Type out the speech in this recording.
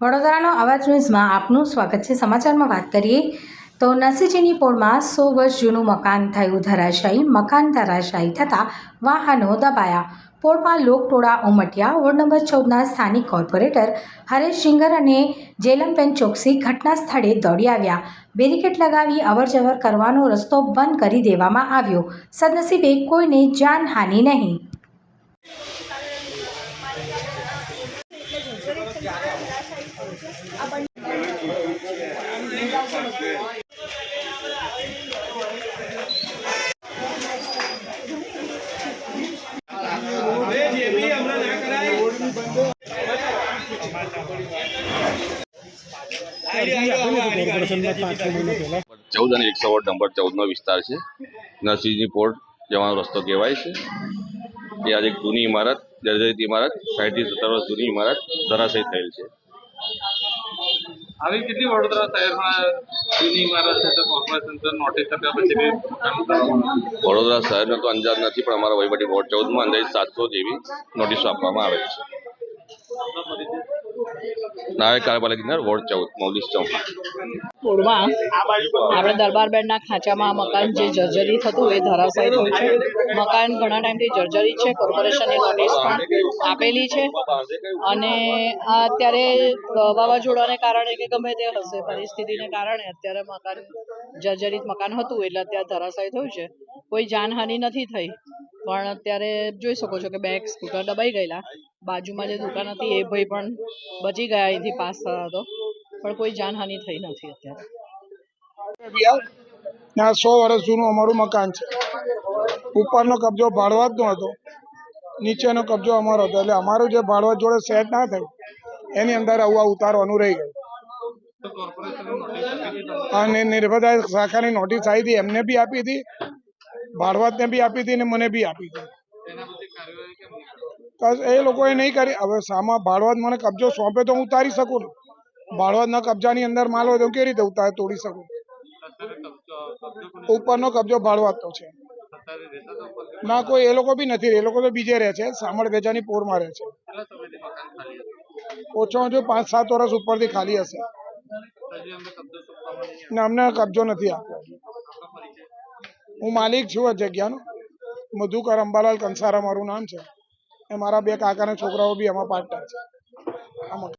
વડોદરાનો અવાજ ન્યૂઝમાં આપનું સ્વાગત છે. સમાચારમાં વાત કરીએ તો નસીજીની પોળમાં સો વર્ષ જૂનું મકાન થયું ધરાશાયી. મકાન ધરાશાયી થતાં વાહનો દબાયા. પોળમાં લોકટોળા ઉમટ્યા. વોર્ડ નંબર ચૌદના સ્થાનિક કોર્પોરેટર હરેશ સિંગર અને જેલમબેન ચોકસી ઘટના સ્થળે દોડી આવ્યા. બેરિકેડ લગાવી અવરજવર કરવાનો રસ્તો બંધ કરી દેવામાં આવ્યો. સદનસીબે કોઈને જાનહાનિ નહીં. ચૌદ અને એકસો વોટ નંબર ચૌદનો વિસ્તાર છે. નરસિંહજી પોર્ટ જવાનો રસ્તો કહેવાય છે. એ આજે જૂની ઇમારત જર્જરિત ઇમારત સાઠથી સત્તર વર્ષ જૂની ઇમારત ધરાશય થયેલ છે. આવી કેટલી વડોદરા શહેરમાં જૂની ઇમારત નોટિસ આપ્યા પછી. વડોદરા શહેરનો તો અંદાજ નથી, પણ અમારા વહીવટી બોર્ડ ચૌદમાં અંદાજ સાતસો જેવી નોટિસો આપવામાં આવેલી છે આપણે દરબાર બેન્ડના ખાંચામાં મકાન જે જર્જરિત હતું એ ધરાશાયી છે. મકાન ઘણા ટાઈમથી જર્જરી છે કોર્પોરેશનની નોટિસ પણ આપેલી છે. અને અત્યારે વાવાઝોડાને કારણે કે ગમે તે હશે, પરિસ્થિતિને કારણે અત્યારે મકાન જર્જરિત મકાન હતું એટલે અત્યારે ધરાશાયી થયું છે. કોઈ જાનહાનિ નથી થઈ. પણ અત્યારે જોઈ શકો છો કે બે સ્કૂટર દબાઈ ગયેલા. બાજુમાં જે દુકાન હતી, એ ભાઈ પણ બચી ગયા અહીંથી પાસ થતા તો. પણ કોઈ જાનહાનિ થઈ નથી અત્યારે. ત્યાં સો વર્ષ જૂનું અમારું મકાન છે. ઉપરનો કબજો ભાડવાતનો હતો. નીચેનો કબજો અમારો હતો. એટલે અમારું જે ભાડવત જોડે સેટ ના થયું, એની અંદર આવું આ ઉતારવાનું રહી ગયું. હતી. અને નિર્ભદા શાખાની નોટિસ આવી હતી, એમને બી આપી હતી ભાડવાતને બી આપી હતી ને મને બી આપી હતી એના પછી કાર્યવાહી કેમ બસ એ લોકોએ નહીં કરી. હવે સામા ભાડવાદ મને કબજો સોંપે તો હું ઉતારી શકું ને. ભાડવતના કબજાની અંદર માલ હોય તો કેવી રીતે ઉતાર, તોડી શકું? ઉપરનો કબજો ભાડવાતનો છે. તો ના, કોઈ એ લોકો બી નથી. એ લોકો તો બીજે રહે છે. સામળ વેચાની પોરમાં રહે છે. ઓછો ઓછું પાંચ સાત વર્ષ ઉપરથી ખાલી હશે. ને, અમને કબજો નથી આપ્યો હું માલિક છું આ જગ્યાનો. મધુકર અંબાલાલ કંસારા મારું નામ છે. અને મારા બે કાકાના છોકરાઓ બી એમાં પાર્ટનર છે. આમાં